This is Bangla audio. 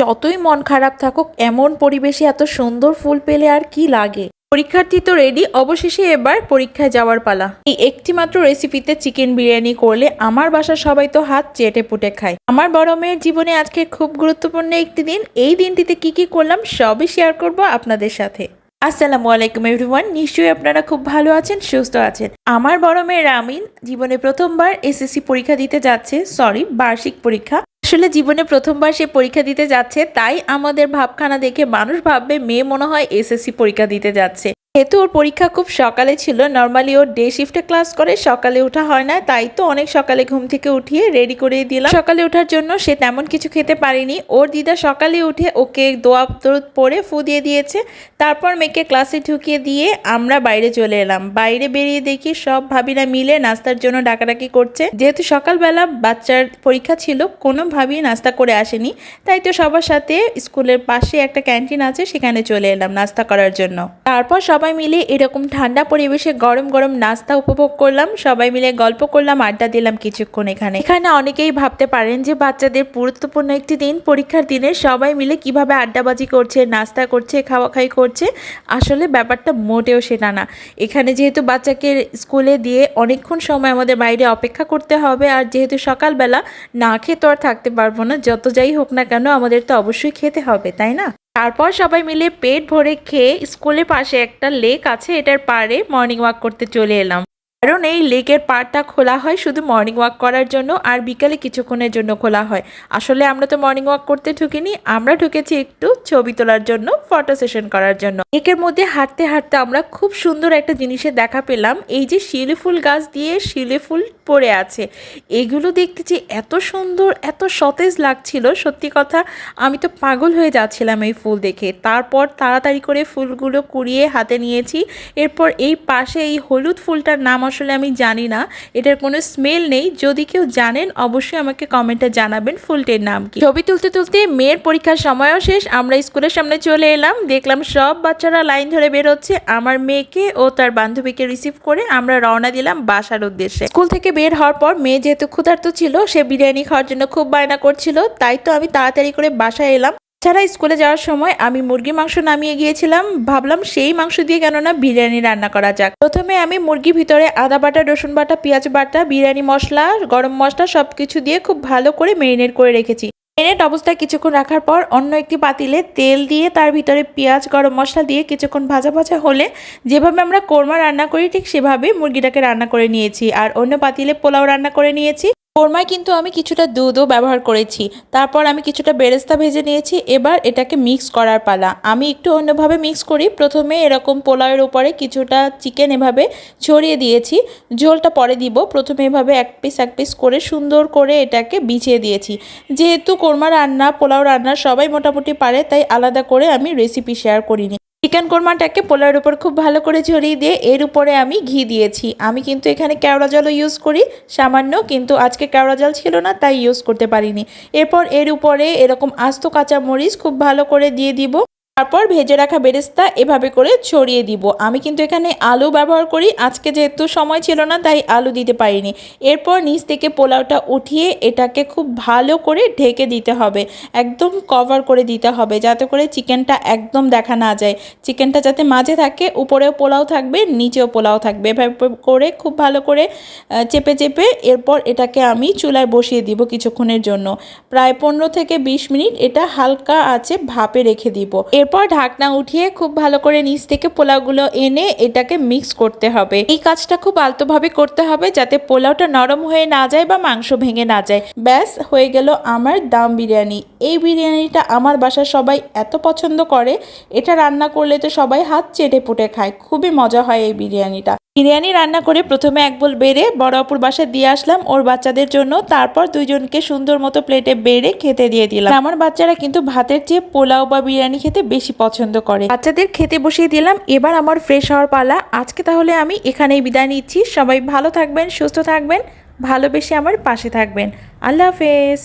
যতই মন খারাপ থাকুক, এমন পরিবেশে এত সুন্দর ফুল পেলে আর কি লাগে? পরীক্ষার্থী তো রেডি অবশেষে এবার পরীক্ষায় যাওয়ার পালা। এই একটি মাত্র রেসিপিতে চিকেন বিরিয়ানি করলে আমার বাসার সবাই তো হাত চেটে পুটে খায়। আমার বড় মেয়ের জীবনে আজকে খুব গুরুত্বপূর্ণ একটি দিন। এই দিনটিতে কি কি করলাম সবই শেয়ার করব আপনাদের সাথে। আসসালামু আলাইকুম এভরিওয়ান নিশ্চয়ই আপনারা খুব ভালো আছেন, সুস্থ আছেন। আমার বড় মেয়ে রামিন জীবনে প্রথমবার এসএসসি পরীক্ষা দিতে যাচ্ছে সরি বার্ষিক পরীক্ষা। আসলে জীবনে প্রথমবার সে পরীক্ষা দিতে যাচ্ছে, তাই আমাদের ভাবখানা দেখে মানুষ ভাববে, মেয়ে মনে হয় এসএসসি পরীক্ষা দিতে যাচ্ছে। যেহেতু ওর পরীক্ষা খুব সকালে ছিল নর্মালি ওর ডে শিফটে ক্লাস করে, সকালে ওঠা হয় না, তাই তো অনেক সকালে ঘুম থেকে উঠিয়ে রেডি করে দিলাম। সকালে ওঠার জন্য সে তেমন কিছু খেতে পারেনি। ওর দিদা সকালে উঠে ওকে দোয়া দরুদ পরে ফু দিয়ে দিয়েছে। তারপর মেয়েকে ক্লাসে ঢুকিয়ে দিয়ে আমরা বাইরে চলে এলাম। বাইরে বেরিয়ে দেখি সব ভাবিরা মিলে নাস্তার জন্য ডাকাডাকি করছে। যেহেতু সকালবেলা বাচ্চার পরীক্ষা ছিল, কোনো ভাবি নাস্তা করে আসেনি। তাই তো সবার সাথে স্কুলের পাশে একটা ক্যান্টিন আছে, সেখানে চলে এলাম নাস্তা করার জন্য। তারপর সবাই মিলে এরকম ঠান্ডা পরিবেশে গরম গরম নাস্তা উপভোগ করলাম, সবাই মিলে গল্প করলাম, আড্ডা দিলাম কিছুক্ষণ এখানে। এখানে অনেকেই ভাবতে পারেন যে বাচ্চাদের গুরুত্বপূর্ণ একটি দিন, পরীক্ষার দিনে সবাই মিলে কীভাবে আড্ডাবাজি করছে, নাস্তা করছে খাওয়া খাই করছে, আসলে ব্যাপারটা মোটেও সেটা না। এখানে যেহেতু বাচ্চাকে স্কুলে দিয়ে অনেকক্ষণ সময় আমাদের বাইরে অপেক্ষা করতে হবে, আর যেহেতু সকালবেলা না খেয়ে তো আর থাকতে পারব না, যত যাই হোক না কেন আমাদের তো অবশ্যই খেতে হবে, তাই না? তারপর সবাই মিলে পেট ভরে খেয়ে স্কুলের পাশে একটা লেক আছে, এটার পাড়ে মর্নিং ওয়াক করতে চলে এলাম। কারণ এই লেকের পাড়টা খোলা হয় শুধু মর্নিং ওয়াক করার জন্য আর বিকালে কিছুক্ষণের জন্য খোলা হয়। আসলে আমরা তো মর্নিং ওয়াক করতে ঢুকিনি, আমরা ঢুকেছি একটু ছবি তোলার জন্য ফটো সেশন করার জন্য। লেকের মধ্যে হাঁটতে হাঁটতে আমরা খুব সুন্দর একটা জিনিসের দেখা পেলাম, এই যে শিলি ফুল গাছ দিয়ে শিলি ফুল পড়ে আছে। এগুলো দেখতে যে এত সুন্দর, এত সতেজ লাগছিল, সত্যি কথা, আমি তো পাগল হয়ে যাচ্ছিলাম এই ফুল দেখে। তারপর তাড়াতাড়ি করে ফুলগুলো কুড়িয়ে হাতে নিয়েছি। এরপর এই পাশে এই হলুদ ফুলটার নাম আসলে আমি জানি না। এটার কোনো স্মেল নেই। যদি কেউ জানেন, অবশ্যই আমাকে কমেন্টে জানাবেন ফুলটির নাম কি। ছবি তুলতে তুলতে মেয়ের পরীক্ষার সময়ও শেষ। আমরা স্কুলের সামনে চলে এলাম। দেখলাম সব বাচ্চারা লাইন ধরে বেরোচ্ছে। আমার মেয়েকে ও তার বান্ধবীকে রিসিভ করে আমরা রওনা দিলাম বাসার উদ্দেশ্যে। স্কুল থেকে বের হওয়ার পর মেয়ে যেহেতু ক্ষুধার্ত ছিল, সে বিরিয়ানি খাওয়ার জন্য খুব বায়না করছিল, তাই তো আমি তাড়াতাড়ি করে বাসায় এলাম। ছাড়া স্কুলে যাওয়ার সময় আমি মুরগি মাংস নামিয়ে গিয়েছিলাম, ভাবলাম সেই মাংস দিয়ে কেননা বিরিয়ানি রান্না করা যাক। প্রথমে আমি মুরগি ভিতরে আদা বাটা, রসুন বাটা, পেঁয়াজ বাটা, বিরিয়ানি মশলা, গরম মশলা সব কিছু দিয়ে খুব ভালো করে মেরিনেট করে রেখেছি। মেরিনেট অবস্থায় কিছুক্ষণ রাখার পর অন্য একটি পাতিলে তেল দিয়ে তার ভিতরে পেঁয়াজ, গরম মশলা দিয়ে কিছুক্ষণ ভাজা ভাজা হলে যেভাবে আমরা কোরমা রান্না করি, ঠিক সেভাবেই মুরগিটাকে রান্না করে নিয়েছি। আর অন্য পাতিলে পোলাও রান্না করে নিয়েছি। কোরমায় কিন্তু আমি কিছুটা দুধও ব্যবহার করেছি। তারপর আমি কিছুটা বেরেস্তা ভেজে নিয়েছি। এবার এটাকে মিক্স করার পালা। আমি একটু অন্যভাবে মিক্স করি। প্রথমে এরকম পোলাওয়ের উপরে কিছুটা চিকেন এভাবে ছড়িয়ে দিয়েছি। ঝোলটা পরে দিব। প্রথমে এভাবে এক পিস এক পিস করে সুন্দর করে এটাকে বিছিয়ে দিয়েছি। যেহেতু কোরমা রান্না, পোলাও রান্না সবাই মোটামুটি পারে, তাই আলাদা করে আমি রেসিপি শেয়ার করিনি। চিকেন কোরমাটাকে পোলাওয়ের উপর খুব ভালো করে ছড়িয়ে দিয়ে এর উপরে আমি ঘি দিয়েছি। আমি কিন্তু এখানে কেওড়া জলও ইউজ করি, সামান্য কিন্তু আজকে কেওড়া জল ছিল না, তাই ইউজ করতে পারিনি। এরপর এর উপরে এরকম আস্ত কাঁচা মরিচ খুব ভালো করে দিয়ে দিব। তারপর ভেজে রাখা বেরেস্তা এভাবে করে ছড়িয়ে দিব। আমি কিন্তু এখানে আলু ব্যবহার করি। আজকে যেহেতু সময় ছিল না, তাই আলু দিতে পারিনি। এরপর নিচ থেকে পোলাওটা উঠিয়ে এটাকে খুব ভালো করে ঢেকে দিতে হবে। একদম কভার করে দিতে হবে যাতে করে চিকেনটা একদম দেখা না যায়। চিকেনটা যাতে মাঝে থাকে, উপরেও পোলাও থাকবে, নিচেও পোলাও থাকবে। এভাবে করে খুব ভালো করে চেপে চেপে এরপর এটাকে আমি চুলায় বসিয়ে দিব কিছুক্ষণের জন্য। প্রায় পনেরো থেকে বিশ মিনিট এটা হালকা আছে ভাপে রেখে দিব। এরপর ঢাকনা উঠিয়ে খুব ভালো করে নিচ থেকে পোলাওগুলো এনে এটাকে মিক্স করতে হবে। এই কাজটা খুব আলতোভাবে করতে হবে যাতে পোলাওটা নরম হয়ে না যায় বা মাংস ভেঙে না যায়। ব্যাস, হয়ে গেল আমার দাম বিরিয়ানি। এই বিরিয়ানিটা আমার বাসার সবাই এত পছন্দ করে, এটা রান্না করলে তো সবাই হাত চেটে পুটে খায়। খুবই মজা হয় এই বিরিয়ানিটা। বিরিয়ানি রান্না করে প্রথমে এক বোল বেড়ে বড় অপুর বাসায় দিয়ে আসলাম। ওর বাচ্চাদের জন্য। তারপর দুইজনকে সুন্দর মতো প্লেটে বেড়ে খেতে দিয়ে দিলাম। আমার বাচ্চারা কিন্তু ভাতের চেয়ে পোলাও বা বিরিয়ানি খেতে বেশি পছন্দ করে। বাচ্চাদের খেতে বসিয়ে দিলাম। এবার আমার ফ্রেশ হওয়ার পালা। আজকে তাহলে আমি এখানেই বিদায় নিচ্ছি। সবাই ভালো থাকবেন, সুস্থ থাকবেন, ভালোবেসে আমার পাশে থাকবেন। আল্লাহ হাফেজ।